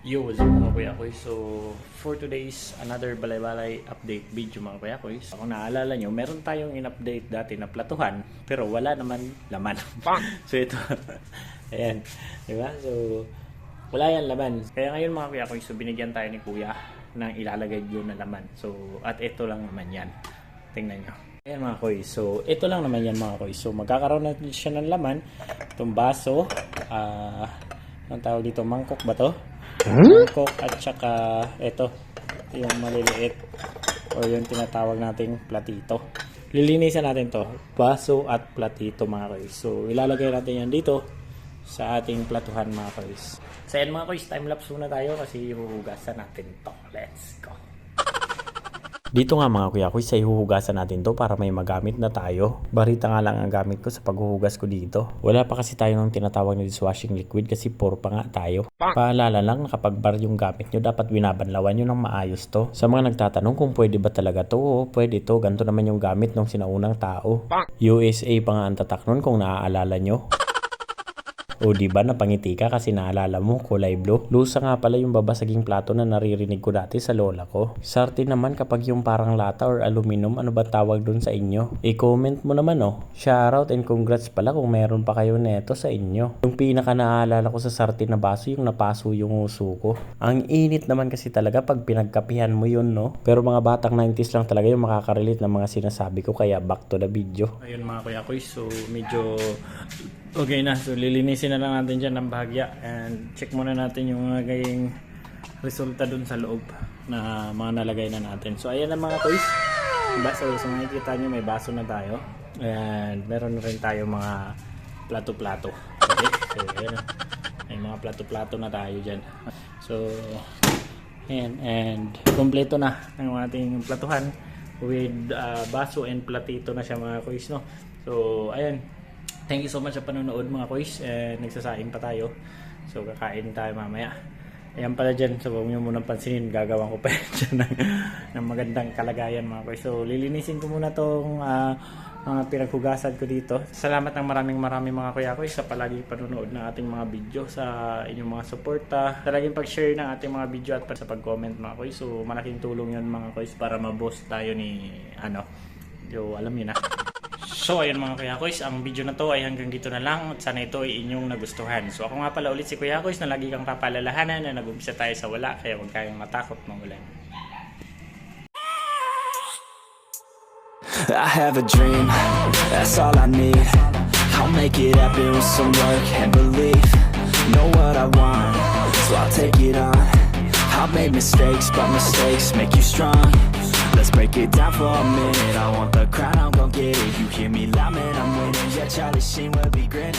Yo, what's up mga kuya koy? So, for today's another balay-balay update video mga kuya koy. So, kung naalala nyo, meron tayong in-update dati na platuhan, pero wala naman laman. so, ito. Ayan. Di ba? So, wala yan laman. Kaya ngayon mga kuya koy, so binigyan tayo ni kuya ng ilalagay yun na laman. So, at ito lang naman yan. Tingnan nyo. Ayan mga koy. So, ito lang naman yan mga koy. So, magkakaroon na siya ng laman. Itong baso. Ah... anong tawag dito? Mangkok ba to? Mangkok at saka ito. Yung maliliit. O yung tinatawag nating platito. Lilinisan natin to. Baso at platito mga koy. So, ilalagay natin yan dito sa ating platuhan mga koys. So yan mga koys, time-lapse muna tayo kasi huhugasan natin to. Let's! Dito nga mga kuya koy, sa ihuhugasan natin to para may magamit na tayo. Barita nga lang ang gamit ko sa paghuhugas ko dito. Wala pa kasi tayo ng tinatawag na dishwashing liquid kasi puro pa nga tayo. Paalala lang na kapag bar yung gamit nyo, dapat binabanlawan nyo ng maayos to. Sa mga nagtatanong kung pwede ba talaga to, o pwede to. Ganito naman yung gamit ng sinaunang tao. USA pa nga ang tatak nun kung naaalala nyo. O di ba napangiti ka kasi naalala mo kulay blue? Lusa nga pala yung babasaging plato na naririnig ko dati sa lola ko. Sarte naman kapag yung parang lata or aluminum ano ba tawag dun sa inyo? I-comment mo naman oh. Shoutout and congrats pala kung meron pa kayo neto sa inyo. Yung pinaka naalala ko sa sarte na baso yung napaso yung uso ko. Ang init naman kasi talaga pag pinagkapihan mo yun no. Pero mga batang 90s lang talaga yung makaka-relate ng mga sinasabi ko kaya back to the video. Ayun mga kuya ko so medyo Okay na, so lilinisin na lang natin dyan ng bahagya and check muna natin yung mga gayeng resulta dun sa loob na mga nalagay na natin. So ayan na mga toys. Baso, so makikita nyo may baso na tayo and meron na rin tayo mga plato-plato. Okay, so ayan. May mga plato-plato na tayo dyan. So, ayan, and kompleto na ang ating platuhan with uh, baso and platito na siya mga kuys, no? So, ayan, Thank you so much sa panonood mga koys. Eh, nagsasaing pa tayo. So kakain tayo mamaya. Ayan pala dyan. So huwag nyo munang pansinin. Gagawan ko pa yan dyan ng, ng magandang kalagayan mga koys. So lilinisin ko muna tong ah, mga pinaghugasan ko dito. Salamat ng maraming maraming mga kuya koys sa palaging panonood ng ating mga video sa inyong mga suporta. Sa laging pag-share ng ating mga video at sa pag-comment mga koys. So malaking tulong yun mga koys para ma-boost tayo ni ano. Yo, alam niyo na. So ayun mga Kuya Koys, ang video na to ay hanggang dito na lang at sana ito ay inyong nagustuhan. So ako nga pala ulit si Kuya Koys na lagi kang papalalahanan na nag-umpisa tayo sa wala kaya huwag kayong matakot mangulan. I have a dream, that's all I need I'll make it happen with some work and belief Know what I want, so I'll take it on I've made mistakes, but mistakes make you strong Let's break it down for a minute. I want the crown, I'm gon' get it. You hear me loud, man, I'm winning. Yeah, Charlie Sheen will be grinning